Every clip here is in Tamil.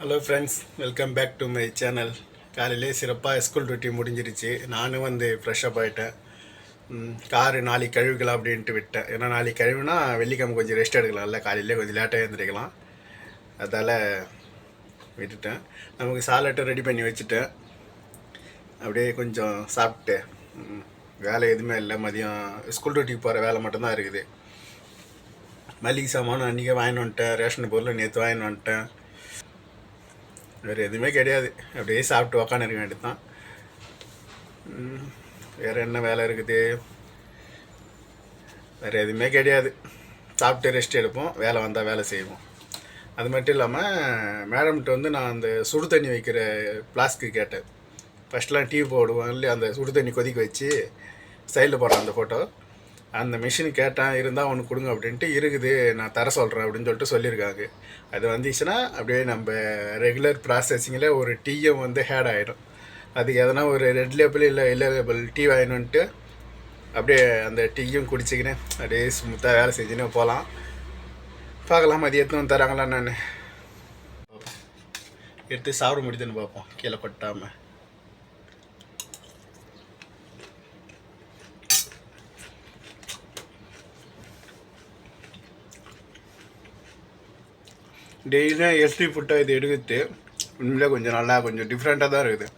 Hello friends welcome back to my channel காலையிலே சிறப்பாக ஸ்கூல் டியூட்டி முடிஞ்சிருச்சு. நானும் வந்து ஃப்ரெஷ்ஷப் ஆகிட்டேன் காரு நாளைக்கு கழுவிக்கலாம் அப்படின்ட்டு விட்டேன். ஏன்னா நாளைக்கு கழுவுனா வெள்ளிக்கிழமை கொஞ்சம் ரெஸ்ட் எடுக்கலாம்ல காலையிலே கொஞ்சம் லேட்டாக எழுந்திரிக்கலாம். அதால் விட்டுட்டேன். நமக்கு சாலட்டை ரெடி பண்ணி வச்சுட்டேன். அப்படியே கொஞ்சம் சாப்பிட்டு வேலை எதுவுமே இல்லை. மதியம் ஸ்கூல் டியூட்டிக்கு போகிற வேலை மட்டும்தான் இருக்குது. மளிகை சாமானும் அன்றைக்கே வாங்கின்னு வந்துட்டேன். ரேஷன் பொருள் நேற்று வாங்கின்னு வந்துட்டேன். வேறு எதுவுமே கிடையாது. அப்படியே சாப்பிட்டு உக்காந்து இருக்க வேண்டியது தான் வேறு என்ன வேலை இருக்குது? வேறு எதுவுமே கிடையாது. சாப்பிட்டு ரெஸ்ட் எடுப்போம். வேலை வந்தால் வேலை செய்வோம். அது மட்டும் இல்லாமல் மேடம்கிட்ட வந்து நான் அந்த சுடு தண்ணி வைக்கிற ஃப்ளாஸ்க்கு கேட்டேன். ஃபஸ்ட்லாம் டீ போடுவோம். இல்லையா அந்த சுடு தண்ணி கொதிக்க வச்சு சைடில் போடுறேன் அந்த ஃபோட்டோ அந்த மிஷின் கேட்டேன் இருந்தால் ஒன்று கொடுங்க அப்படின்ட்டு இருக்குது நான் தர சொல்கிறேன் அப்படின்னு சொல்லிட்டு சொல்லியிருக்காங்க. அது வந்துச்சுன்னா அப்படியே நம்ம ரெகுலர் ப்ராசஸிங்கில் ஒரு டீயும் வந்து ஹேட் ஆகிடும் அதுக்கு எதனா ஒரு ரெட் லேபிள் இல்லை எல்லோ லேபிள் டீ வாங்கினுன்ட்டு அப்படியே அந்த டீயும் குடிச்சிக்கின்னு அப்படியே ஸ்மூத்தாக வேலை செஞ்சுன்னு போகலாம் பார்க்கலாம் மதியத்தும் வந்து தராங்களா நான் எடுத்து சாப்பிட முடியுதுன்னு பார்ப்போம். கீழே கொட்டாமல் டெய்லியும் எஸ்டி ஃபுட்டாக இது எடுக்கிறது உண்மையிலே கொஞ்சம் நல்லா கொஞ்சம் டிஃப்ரெண்ட்டாக தான் இருக்குது.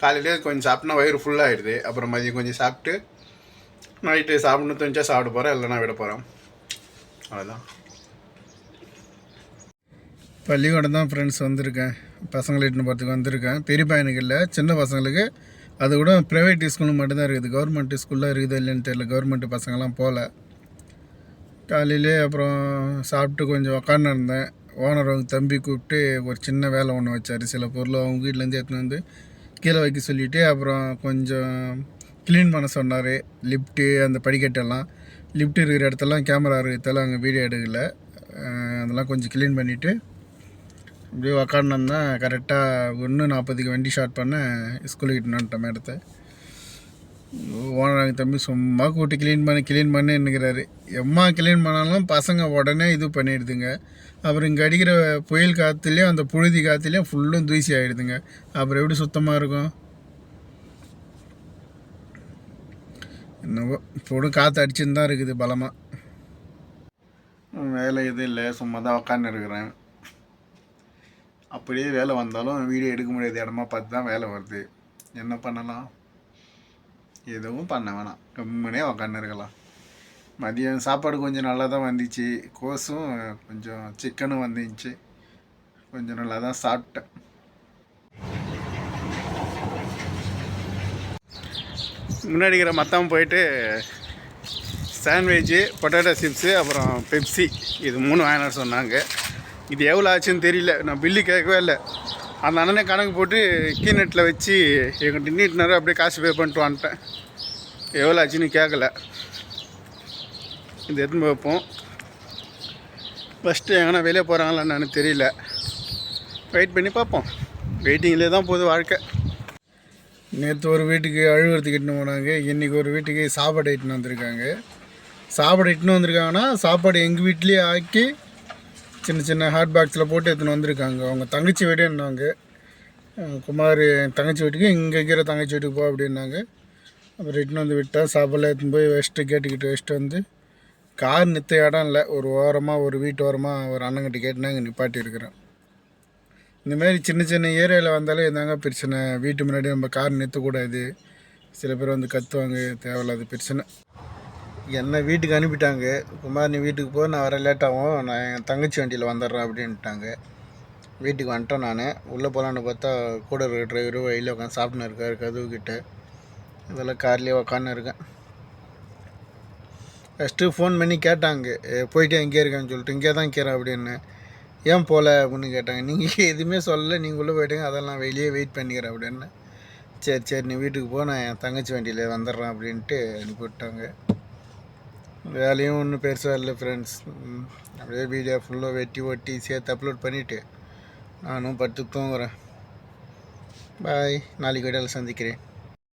காலையிலே கொஞ்சம் சாப்பிட்னா வயிறு ஃபுல்லாகிடுது அப்புறம் மதியம் கொஞ்சம் சாப்பிட்டு நைட்டு சாப்பிடணும் தோணுச்சா சாப்பிட போகிறேன் இல்லைனா விட போகிறேன் அவ்வளோதான் பள்ளிக்கூடம் தான் ஃப்ரெண்ட்ஸ் வந்திருக்கேன். பசங்களை இட்டுன்னு போகிறதுக்கு வந்திருக்கேன். பெரிய பையனுக்கு இல்லை சின்ன பசங்களுக்கு. அது கூட ப்ரைவேட் ஸ்கூலும் மட்டும்தான் இருக்குது. கவர்மெண்ட் ஸ்கூல்லாம் இருக்குது இல்லைன்னு தெரியல. கவர்மெண்ட் பசங்கள்லாம் போகல. காலையிலே அப்புறம் சாப்பிட்டு கொஞ்சம் உக்காந்துருந்தேன். ஓனர் அவங்க தம்பி கூப்பிட்டு ஒரு சின்ன வேலை ஒன்று வச்சார். சில பொருள் அவங்க வீட்டிலேருந்து எடுத்துன்னு வந்து கீழே வைக்க சொல்லிவிட்டு அப்புறம் கொஞ்சம் க்ளீன் பண்ண சொன்னார். லிஃப்ட்டு அந்த படிக்கட்டெல்லாம். லிஃப்ட் இருக்கிற இடத்தெல்லாம் கேமரா இருக்கிறதெல்லாம் அங்கே வீடியோ எடுக்கல. அதெல்லாம் கொஞ்சம் க்ளீன் பண்ணிவிட்டு அப்படியே உக்காந்துருந்தா கரெக்டாக ஒன்று நாற்பதுக்கு வண்டி ஷார்ட் பண்ண ஸ்கூலுக்கு இட்டுன்னு இடத்த மேடத்தை. ஓனர் தம்பி சும்மா கூட்டி க்ளீன் பண்ணி க்ளீன் பண்ணின்னுக்கிறாரு எம்மா க்ளீன் பண்ணாலும் பசங்க உடனே இது பண்ணிடுதுங்க. அப்புறம் இங்கே அடிக்கிற புயல் காற்றுலேயும் அந்த புழுதி காற்றுலேயும் ஃபுல்லும் தூசி ஆகிடுதுங்க அப்புறம் எப்படி சுத்தமாக இருக்கும்? என்னவோ இப்போடும் காற்று அடிச்சுன்னு தான் இருக்குது பலமாக வேலை எதுவும் இல்லை சும்மா தான் உக்காந்து இருக்கிறேன் அப்படியே வேலை வந்தாலும் வீடியோ எடுக்க முடியாத இடமா பார்த்து தான் வேலை வருது. என்ன பண்ணலாம்? எதுவும் பண்ண வேணாம். கம்முனே உக்காந்து இருக்கலாம். மதியம் சாப்பாடு கொஞ்சம் நல்லா தான் வந்துச்சு. கோஸும் கொஞ்சம் சிக்கனும் வந்துச்சு. கொஞ்சம் நல்லா தான் சாப்பிட்டேன். முன்னாடி இருக்கிற மத்தம் போயிட்டு சாண்ட்விட்சு பொட்டேட்டோ சிப்ஸு அப்புறம் பெப்சி இது மூணு வாங்கினார் சொன்னாங்க. இது எவ்வளோ ஆச்சுன்னு தெரியல. நான் பில்லு கேட்கவே இல்லை. அந்த அண்ணனே கணக்கு போட்டு கீநெட்டில் வச்சு எங்கிட்ட நீட்டினாரு அப்படியே காசு பே பண்ணிட்டு வந்துட்டேன். எவ்வளோ ஆச்சுன்னு கேட்கல இது எடுத்துன்னு வைப்போம் ஃபஸ்ட்டு எங்கன்னா வெளியே போகிறாங்களா என்னன்னு தெரியல. வெயிட் பண்ணி பார்ப்போம். வெயிட்டிங்லேயே தான் போகுது வாழ்க்கை. நேற்று ஒரு வீட்டுக்கு அழுகுறதுக்கு இட்டுன்னு போனாங்க. இன்றைக்கி ஒரு வீட்டுக்கு சாப்பாடு இட்டுன்னு வந்திருக்காங்க. சாப்பாடு இட்டுன்னு வந்திருக்காங்கன்னா சாப்பாடு எங்கள் வீட்லேயே ஆக்கி சின்ன சின்ன ஹாட் பாக்ஸில் போட்டு எடுத்துன்னு வந்திருக்காங்க. அவங்க தங்கச்சி வீடுன்னாங்க குமார் தங்கச்சி வீட்டுக்கு இங்கே இருக்கிற தங்கச்சி வீட்டுக்கு போ அப்படின்னாங்க. அப்புறம் ரிட்டன் வந்து விட்டால் சாப்பாடுலாம் எடுத்துன்னு போய் வச்சுட்டு கேட்டுக்கிட்டு வச்சுட்டு வந்து கார் நிறுத்த இடம் இல்லை. ஒரு ஓரமாக ஒரு வீட்டு ஓரமாக ஒரு அண்ணங்கிட்ட கேட்டுனா இங்கே நிப்பாட்டி இந்தமாரி சின்ன சின்ன ஏரியாவில் வந்தாலே இருந்தாங்க பிரச்சனை? வீட்டு முன்னாடி நம்ம கார் நிறுத்தக்கூடாது சில பேர் வந்து கத்துவாங்க தேவையில்லாத பிரச்சனை. என்னை வீட்டுக்கு அனுப்பிட்டாங்க. குமார் நீ வீட்டுக்கு போ நான் வர லேட்டாகும் நான் என் தங்கச்சி வண்டியில் வந்துடுறேன் அப்படின்ட்டாங்க. வீட்டுக்கு வந்துட்டேன் நான். உள்ளே போகலான்னு பார்த்தா கூட இருக்கிற டிரைவரு வழியில் உட்காந்து சாப்பிட்னு இருக்காரு கதவுக்கிட்ட. இதெல்லாம் கார்லேயே உக்காந்து இருக்கேன். ஃபஸ்ட்டு ஃபோன் பண்ணி கேட்டாங்க. போயிட்டு எங்கே இருக்கேன்னு சொல்லிட்டு இங்கே தான் இருக்கிறேன் அப்படின்னு. ஏன் போகல அப்படின்னு கேட்டாங்க. நீங்கள் எதுவுமே சொல்லலை. நீங்கள் உள்ளே போயிட்டீங்க அதெல்லாம் வெளியே வெயிட் பண்ணிக்கிறேன் அப்படின்னு. சரி சரி நீ வீட்டுக்கு போ. நான் என் தங்கச்சி வண்டியில் வந்துடுறேன் அப்படின்ட்டு அனுப்பிவிட்டாங்க. வேலையும் ஒன்றும் பெருசாக இல்லை ஃப்ரெண்ட்ஸ் அப்படியே வீடியோ ஃபுல்லாக வெட்டி ஒட்டி சேர்த்து அப்லோட் பண்ணிவிட்டு நானும் படுத்து தூங்குறேன். பாய் நாளைக்கு வீடியோவில் சந்திக்கிறேன்.